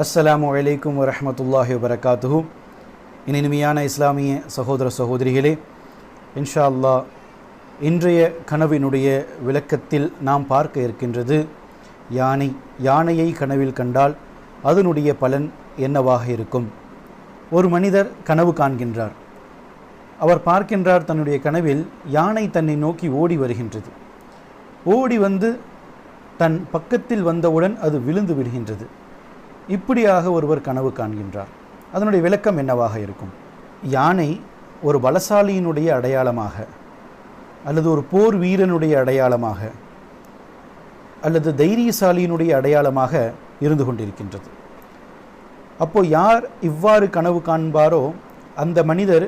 அஸ்ஸலாமு அலைக்கும் வரஹமத்துல்லாஹி வபரகாத்துஹு. இனிமையான இஸ்லாமிய சகோதர சகோதரிகளே இன்ஷா அல்லாஹ் இன்றைய கனவினுடைய விளக்கத்தில் நாம் பார்க்க இருக்கின்றது யானை யானையை கனவில் கண்டால் அதனுடைய பலன் என்னவாக இருக்கும்? ஒரு மனிதர் கனவு காண்கின்றார். அவர் பார்க்கின்றார் தன்னுடைய கனவில் யானை தன்னை நோக்கி ஓடி வருகின்றது. ஓடி வந்து தன் பக்கத்தில் வந்தவுடன் அது விழுந்து விடுகின்றது. இப்படியாக ஒருவர் கனவு காண்கின்றார். அதனுடைய விளக்கம் என்னவாக இருக்கும்? யானை ஒரு பலசாலியினுடைய அடையாளமாக அல்லது ஒரு போர் வீரனுடைய அடையாளமாக அல்லது தைரியசாலியினுடைய அடையாளமாக இருந்து கொண்டிருக்கின்றது. அப்போது யார் இவ்வாறு கனவு காண்பாரோ அந்த மனிதர்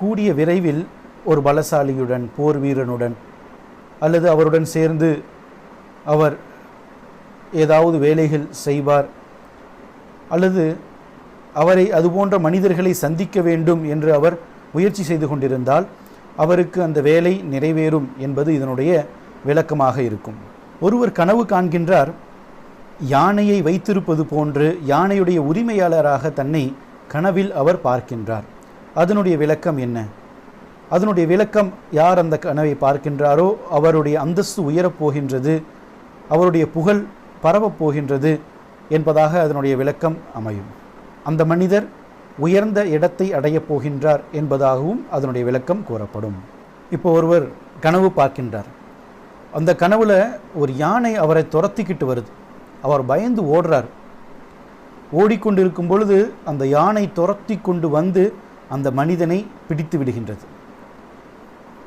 கூடிய விரைவில் ஒரு பலசாலியுடன் போர் வீரனுடன் அல்லது அவருடன் சேர்ந்து அவர் ஏதாவது வேலைகள் செய்வார் அல்லது அவரை அதுபோன்ற மனிதர்களை சந்திக்க வேண்டும் என்று அவர் முயற்சி செய்து கொண்டிருந்தால் அவருக்கு அந்த வேலை நிறைவேறும் என்பது இதனுடைய விளக்கமாக இருக்கும். ஒருவர் கனவு காண்கின்றார் யானையை வைத்திருப்பது போன்று யானையுடைய உரிமையாளராக தன்னை கனவில் அவர் பார்க்கின்றார். அதனுடைய விளக்கம் என்ன? அதனுடைய விளக்கம் யார் அந்த கனவை பார்க்கின்றாரோ அவருடைய அந்தஸ்து உயரப் போகின்றது அவருடைய புகழ் பரவப்போகின்றது என்பதாக அதனுடைய விளக்கம் அமையும். அந்த மனிதர் உயர்ந்த இடத்தை அடையப் போகின்றார் என்பதாகவும் அதனுடைய விளக்கம் கூறப்படும். இப்போ ஒருவர் கனவு பார்க்கின்றார். அந்த கனவுல ஒரு யானை அவரை துரத்திக்கிட்டு வருது. அவர் பயந்து ஓடுறார். ஓடிக்கொண்டிருக்கும் பொழுது அந்த யானை துரத்தி கொண்டு வந்து அந்த மனிதனை பிடித்து விடுகின்றது.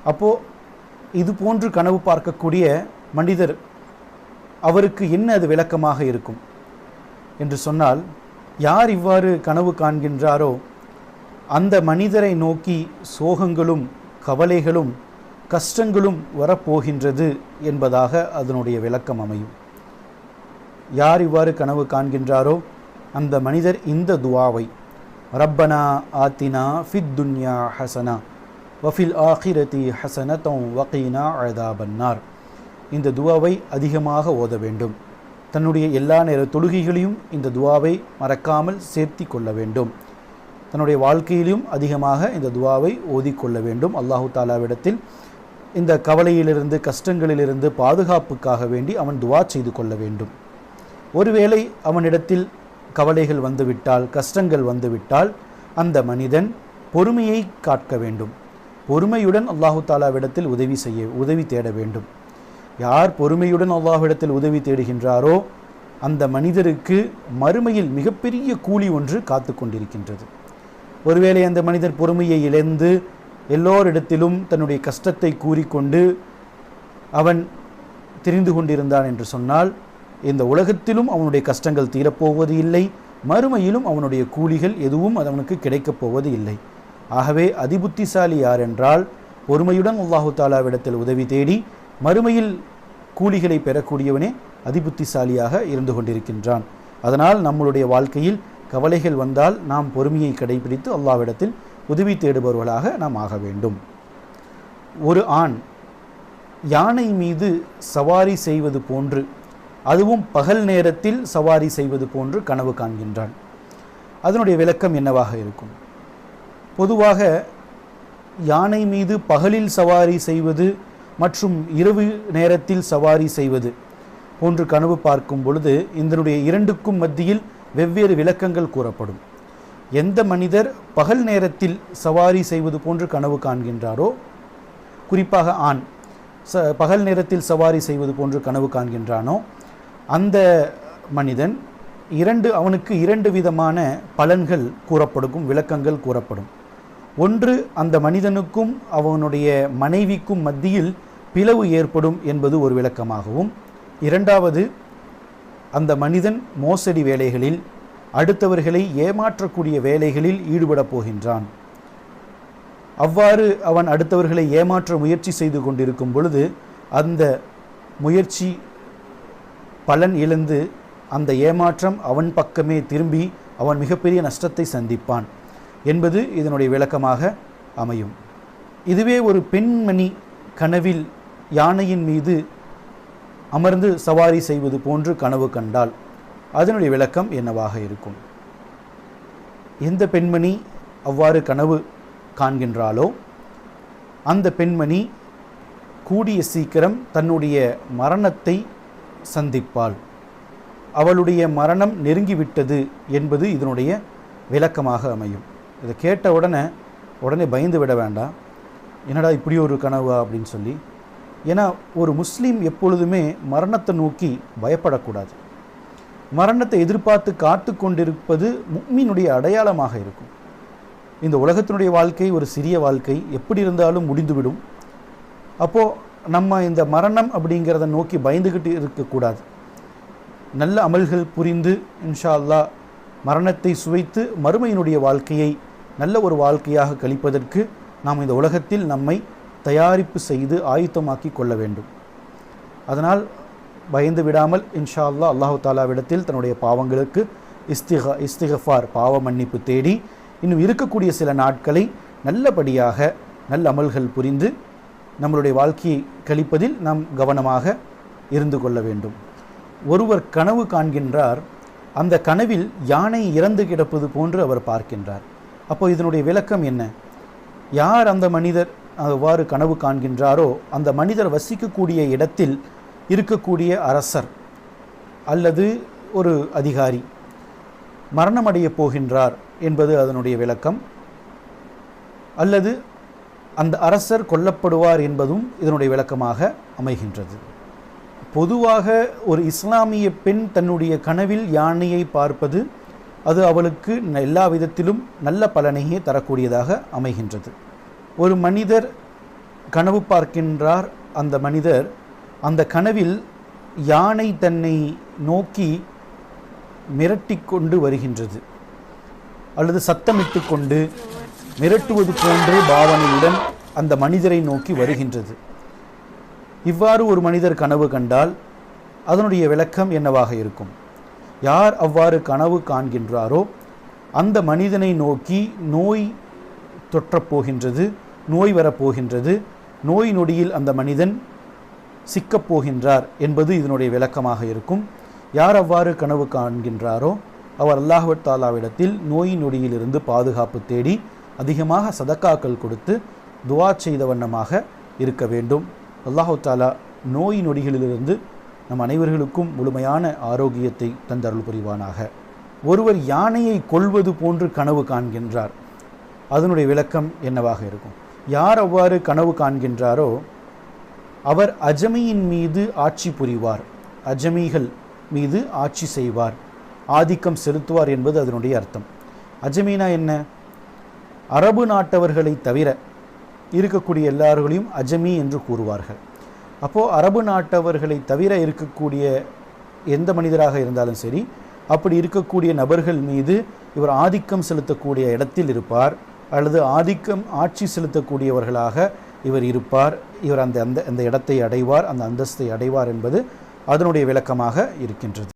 அப்போது இது போன்று கனவு பார்க்கக்கூடிய மனிதர் அவருக்கு என்ன அது விளக்கமாக இருக்கும்? என்று சொன்னால் யார் இவ்வாறு கனவு காண்கின்றாரோ அந்த மனிதரை நோக்கி சோகங்களும் கவலைகளும் கஷ்டங்களும் வரப்போகின்றது என்பதாக அதனுடைய விளக்கம் அமையும். யார் இவ்வாறு கனவு காண்கின்றாரோ அந்த மனிதர் இந்த துவாவை ரப்பனா ஆத்தினா ஃபித் துன்யா ஹசனா வஃபில் ஆஹிரதி ஹசனத்தம் வகீனா அழதாபன்னார் இந்த துவாவை அதிகமாக ஓத வேண்டும். தன்னுடைய எல்லா நேர தொழுகைகளையும் இந்த துவாவை மறக்காமல் சேர்த்தி கொள்ள வேண்டும். தன்னுடைய வாழ்க்கையிலும் அதிகமாக இந்த துவாவை ஓதிக்கொள்ள வேண்டும். அல்லாஹு தாலாவிடத்தில் இந்த கவலையிலிருந்து கஷ்டங்களிலிருந்து பாதுகாப்புக்காக வேண்டி அவன் துவா செய்து கொள்ள வேண்டும். ஒருவேளை அவனிடத்தில் கவலைகள் வந்துவிட்டால் கஷ்டங்கள் வந்துவிட்டால் அந்த மனிதன் பொறுமையை காக்க வேண்டும். பொறுமையுடன் அல்லாஹு தாலாவிடத்தில் உதவி செய்ய உதவி தேட வேண்டும். யார் பொறுமையுடன் அல்லாஹ்விடத்தில் உதவி தேடுகின்றாரோ அந்த மனிதருக்கு மறுமையில் மிகப்பெரிய கூலி ஒன்று காத்து கொண்டிருக்கின்றது. ஒருவேளை அந்த மனிதர் பொறுமையை இழந்து எல்லோரிடத்திலும் தன்னுடைய கஷ்டத்தை கூறிக்கொண்டு அவன் தெரிந்து கொண்டிருந்தான் என்று சொன்னால் இந்த உலகத்திலும் அவனுடைய கஷ்டங்கள் தீரப்போவது இல்லை மறுமையிலும் அவனுடைய கூலிகள் எதுவும் அவனுக்கு கிடைக்கப் போவது இல்லை. ஆகவே அதிபுத்திசாலி யார் என்றால் பொறுமையுடன் அல்லாஹு தாலாவிடத்தில் உதவி தேடி மறுமையில் கூலிகளை பெறக்கூடியவனே அதிபுத்திசாலியாக இருந்து கொண்டிருக்கின்றான். அதனால் நம்மளுடைய வாழ்க்கையில் கவலைகள் வந்தால் நாம் பொறுமையை கடைபிடித்து அல்லாவிடத்தில் உதவி தேடுபவர்களாக நாம் ஆக வேண்டும். ஒரு ஆண் யானை மீது சவாரி செய்வது போன்று அதுவும் பகல் நேரத்தில் சவாரி செய்வது போன்று கனவு காண்கின்றான். அதனுடைய விளக்கம் என்னவாக இருக்கும்? பொதுவாக யானை மீது பகலில் சவாரி செய்வது மற்றும் இரவு நேரத்தில் சவாரி செய்வது போன்று கனவு பார்க்கும் பொழுது இதனுடைய இரண்டுக்கும் மத்தியில் வெவ்வேறு விளக்கங்கள் கூறப்படும். எந்த மனிதர் பகல் நேரத்தில் சவாரி செய்வது போன்று கனவு காண்கின்றாரோ குறிப்பாக ஆண் ச பகல் நேரத்தில் சவாரி செய்வது போன்று கனவு காண்கின்றானோ அந்த மனிதன் இரண்டு அவனுக்கு இரண்டு விதமான பலன்கள் கூறப்படும் விளக்கங்கள் கூறப்படும். ஒன்று அந்த மனிதனுக்கும் அவனுடைய மனைவிக்கும் மத்தியில் பிளவு ஏற்படும் என்பது ஒரு விளக்கமாகவும் இரண்டாவது அந்த மனிதன் மோசடி வேலைகளில் அடுத்தவர்களை ஏமாற்றக்கூடிய வேலைகளில் ஈடுபடப் போகின்றான். அவ்வாறு அவன் அடுத்தவர்களை ஏமாற்ற முயற்சி செய்து கொண்டிருக்கும் பொழுது அந்த முயற்சி பலன் இழந்து அந்த ஏமாற்றம் அவன் பக்கமே திரும்பி அவன் மிகப்பெரிய நஷ்டத்தை சந்திப்பான் என்பது இதனுடைய விளக்கமாக அமையும். இதுவே ஒரு பெண்மணி கனவில் யானையின் மீது அமர்ந்து சவாரி செய்வது போன்று கனவு கண்டால் அதனுடைய விளக்கம் என்னவாக இருக்கும்? எந்த பெண்மணி அவ்வாறு கனவு காண்கின்றாளோ அந்த பெண்மணி கூடிய சீக்கிரம் தன்னுடைய மரணத்தை சந்திப்பாள். அவளுடைய மரணம் நெருங்கிவிட்டது என்பது இதனுடைய விளக்கமாக அமையும். இதை கேட்ட உடனே உடனே பயந்து விட வேண்டாம். என்னடா இப்படி ஒரு கனவா அப்படின்னு சொல்லி ஏன்னா ஒரு முஸ்லீம் எப்பொழுதுமே மரணத்தை நோக்கி பயப்படக்கூடாது. மரணத்தை எதிர்பார்த்து காத்து கொண்டிருப்பது முக்மீனுடைய அடையாளமாக இருக்கும். இந்த உலகத்தினுடைய வாழ்க்கை ஒரு சிறிய வாழ்க்கை எப்படி இருந்தாலும் முடிந்துவிடும். அப்போது நம்ம இந்த மரணம் அப்படிங்கிறத நோக்கி பயந்துக்கிட்டு இருக்கக்கூடாது. நல்ல அமல்கள் புரிந்து இன்ஷா அல்லாஹ் மரணத்தை சுவைத்து மறுமையினுடைய வாழ்க்கையை நல்ல ஒரு வாழ்க்கையாக கழிப்பதற்கு நாம் இந்த உலகத்தில் நம்மை தயாரிப்பு செய்து ஆயுத்தமாக்கி கொள்ள வேண்டும். அதனால் பயந்து விடாமல் இன்ஷா அல்லாஹ் அல்லாஹு தாலாவிடத்தில் தன்னுடைய பாவங்களுக்கு இஸ்திக இஸ்திகஃபார் பாவ மன்னிப்பு தேடி இன்னும் இருக்கக்கூடிய சில நாட்களை நல்லபடியாக நல்ல அமல்கள் புரிந்து நம்மளுடைய வாழ்க்கையை கழிப்பதில் நாம் கவனமாக இருந்து கொள்ள வேண்டும். ஒருவர் கனவு காண்கின்றார் அந்த கனவில் யானை இறந்து கிடப்பது போன்று அவர் பார்க்கின்றார். அப்போ இதனுடைய விளக்கம் என்ன? யார் அந்த மனிதர்? அவ்வாறு கனவு காண்கின்றாரோ அந்த மனிதர் வசிக்கக்கூடிய இடத்தில் இருக்கக்கூடிய அரசர் அல்லது ஒரு அதிகாரி மரணமடையப் போகின்றார் என்பது அதனுடைய விளக்கம். அல்லது அந்த அரசர் கொல்லப்படுவார் என்பதும் இதனுடைய விளக்கமாக அமைகின்றது. பொதுவாக ஒரு இஸ்லாமிய பெண் தன்னுடைய கனவில் யானையை பார்ப்பது அது அவளுக்கு எல்லா விதத்திலும் நல்ல பலனையே தரக்கூடியதாக அமைகின்றது. ஒரு மனிதர் கனவு பார்க்கின்றார். அந்த மனிதர் அந்த கனவில் யானை தன்னை நோக்கி மிரட்டி கொண்டு வருகின்றது. அல்லது சத்தமிட்டு கொண்டு மிரட்டுவது போன்று பாவனையுடன் அந்த மனிதரை நோக்கி வருகின்றது. இவ்வாறு ஒரு மனிதர் கனவு கண்டால் அதனுடைய விளக்கம் என்னவாக இருக்கும்? யார் அவ்வாறு கனவு காண்கின்றாரோ அந்த மனிதனை நோக்கி நோய் தொற்றப் போகின்றது. நோய் வரப்போகின்றது. நோய் நொடியில் அந்த மனிதன் சிக்கப் போகின்றார் என்பது இதனுடைய விளக்கமாக இருக்கும். யார் அவ்வாறு கனவு காண்கின்றாரோ அவர் அல்லாஹு தாலாவிடத்தில் நோய் நொடியிலிருந்து பாதுகாப்பு தேடி அதிகமாக சதக்காக்கள் கொடுத்து துவா செய்த வண்ணமாக இருக்க வேண்டும். அல்லாஹு தாலா நோய் நொடிகளிலிருந்து நம் அனைவர்களுக்கும் முழுமையான ஆரோக்கியத்தை தந்தருள் புரிவானாக. ஒருவர் யானையை கொள்வது போன்று கனவு காண்கின்றார். அதனுடைய விளக்கம் என்னவாக இருக்கும்? யார் அவ்வாறு கனவு காண்கின்றாரோ அவர் அஜமியின் மீது ஆட்சி புரிவார். அஜமிகள் மீது ஆட்சி செய்வார். ஆதிக்கம் செலுத்துவார் என்பது அதனுடைய அர்த்தம். அஜமீனா என்ன? அரபு நாட்டவர்களை தவிர இருக்கக்கூடிய எல்லார்களையும் அஜமி என்று கூறுவார்கள். அப்போது அரபு நாட்டவர்களை தவிர இருக்கக்கூடிய எந்த மனிதராக இருந்தாலும் சரி அப்படி இருக்கக்கூடிய நபர்கள் மீது இவர் ஆதிக்கம் செலுத்தக்கூடிய இடத்தில் இருப்பார். அல்லது ஆதிக்கம் ஆட்சி செலுத்தக்கூடியவர்களாக இவர் இருப்பார். இவர் அந்த அந்த அந்த இடத்தை அடைவார். அந்த அந்தஸ்தை அடைவார் என்பது அதனுடைய விளக்கமாக இருக்கின்றது.